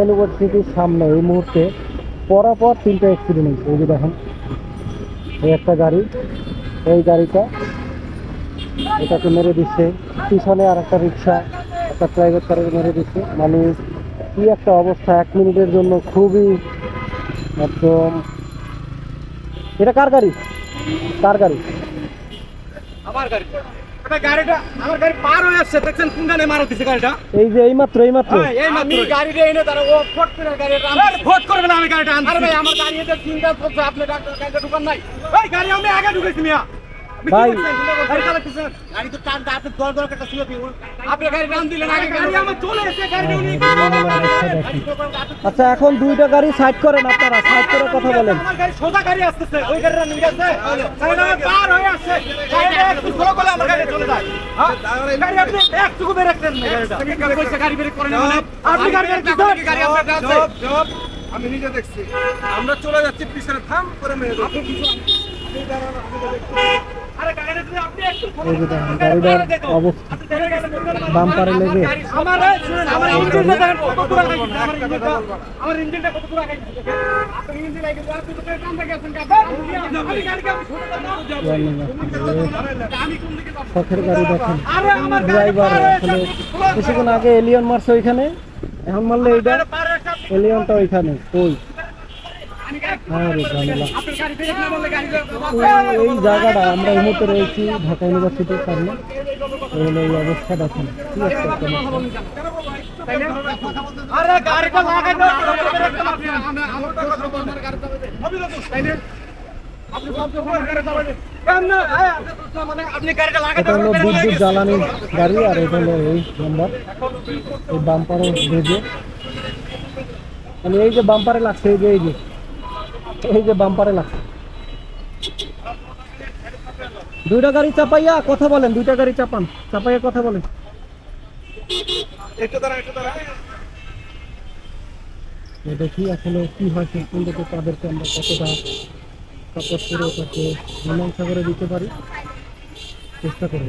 ইউনিভার্সিটির সামনে এই মুহূর্তে পরাপর তিনটা অ্যাক্সিডেন্ট হয়েছে এই যে দেখেন, এই একটা গাড়ি, এই গাড়িটা এটাকে মেরে দিচ্ছে। পিছনে আর একটা রিক্সা একটা প্রাইভেট কারের মেরে দিচ্ছে। মানে কি একটা অবস্থা, এক মিনিটের জন্য খুবই একদম এটা কার গাড়ি? কার গাড়ি? আমার গাড়ি। গাড়িটা আমার গাড়ি পার হয়ে আসছে দেখছেন কোন গানে মারা দিছে গাড়িটা। এই যে এইমাত্র এইমাত্র। হ্যাঁ, এই আমি গাড়িটা এনে তারা ও ফট করে গাড়িটা ফট করবে না আমি গাড়িটা আনছি। আরে ভাই আমার গাড়ি এতে চিন্তা করছে আপনি ডাক্তার গাড়িটা ঢুকান নাই। ওই গাড়ি আমি আগে ঢুকেছি মিয়া। ভাই। গাড়ি তো টান আপনি দর দর একটা ছিল আপনি গাড়ি টান দিলেন আগে গাড়ি আমার চলে এসে গাড়িটা উনি আচ্ছা এখন দুইটা গাড়ি সাইড করেন আপনারা সাইড করে কথা বলেন। আমার গাড়ি সোজা গাড়ি আসতেছে ওই গাড়িটা নিয়ে গেছে গাড়িটা পার হয়ে আসছে। একটু স্লো করলে আমার গাড়ি চলে যায়? গাড়ি আপনি একটুকু বের রাখতেন গাড়িটা। গাড়ি বের করেন আপনি গাড়ি বের গাড়ি আপনার আমি নিজে দেখছি। আমরা চলে যাচ্ছি পিছনে। থাম করে মেরে আপনি যদি আপনি একটু এই যে দেখেন গাড়িটার অবস্থা। বাম্পারে লেগে। শখের গাড়ি দেখেন। ড্রাইভার আসলে কিছুক্ষণ আগে এলিয়ন মারছে ওইখানে। এখন মারলে এইটা এলিয়নটা ওইখানে কই এই- এই জায়গাটা আমরা এই মুহূর্তে রয়েছি ঢাকা ইউনিভার্সিটির সামনে এই হলো এই অবস্থা দেখেন কি একটা সমস্যা। আরে গাড়িটা লাগাই দাও আপনি আমি আমার আমার গাড়ি চালাতে আমি তো তাই না? আপনি সব তো আমার গাড়ি চালাতে কেন? না এই, আপনি মানে আপনি গাড়িটা লাগাই এটা হলো বিদ্যুৎ জ্বালানি গাড়ি আর এটা হলো এই নাম্বার এই বাম্পারও ভেজে মানে এই যে বাম্পারে লাগছে এই যে এই যে। এই যে বাম্পারে লাগছে দুইটা গাড়ি চাপাইয়া কথা বলেন দুইটা গাড়ি চাপান। চাপাইয়া কথা বলেন। দেখি আসলে কি হয় পর্যন্ত তাদেরকে আমরা কতটা সাপোর্ট করে তাকে মীমাংসা করে দিতে পারি চেষ্টা করব।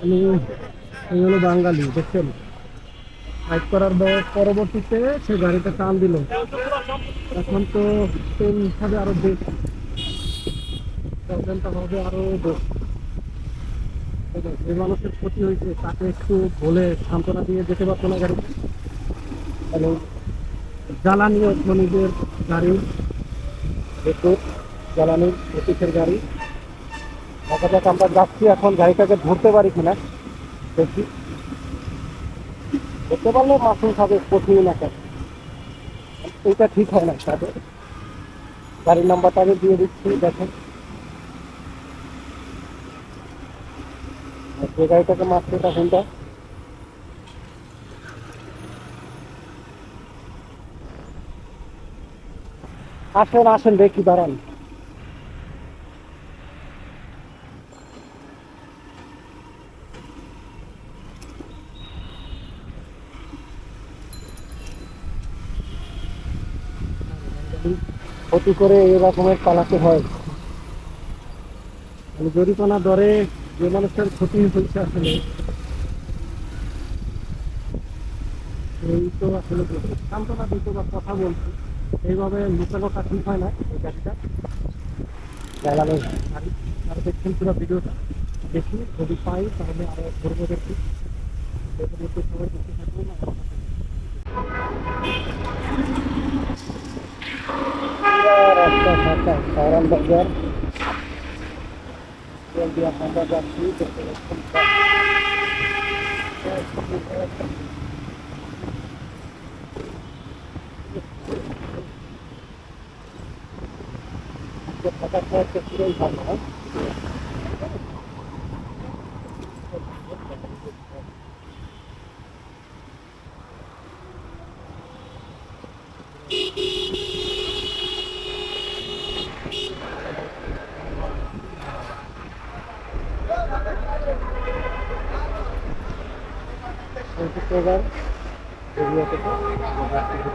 আমি এই হলো বাঙালি, দেখছেন? ফাইট করার পরবর্তীতে সে গাড়িটা টান দিল। এখন তো সেই হিসাবে আরও বেশ। প্রবলেমটা হবে আরও বেশ। যে মানুষের ক্ষতি হয়েছে, তাকে একটু বলে সান্ত্বনা দিয়ে যেতে পারতো না গাড়ি জ্বালানি ও খনিজের গাড়ি বিদ্যুৎ, জ্বালানি অফিসের গাড়ি। দেখা যাক আমরা যাচ্ছি এখন গাড়িটাকে ধরতে পারি কিনা। দেখি। ধরতে পারলে মাসুম খাবে কঠিন একটা। এইটা ঠিক হয় না সাথে গাড়ির নাম্বারটা আমি দিয়ে দিচ্ছি, দেখেন। যে গাড়িটাকে মারছে এটা আসেন আসেন, দেখি, দাঁড়ান। ক্ষতি করে এরকমের পালাতে হয়। মানে জরিমানা দরে যে মানুষটার ক্ষতি হয়েছে আসলে, এই তো আসলে কথা। বলছি এইভাবে লুকানোটা ঠিক হয় না এই গাড়িটা। জ্বালানো গাড়ি আর দেখছেন পুরো ভিডিওটা। দেখি, যদি পাই তাহলে আরও ধরবো দেখি। সবাই দেখতে রাস্তা বাজার যাচ্ছি দেখতে থাকার পর পুরোই ভালো হয় এবার এরিয়া থেকে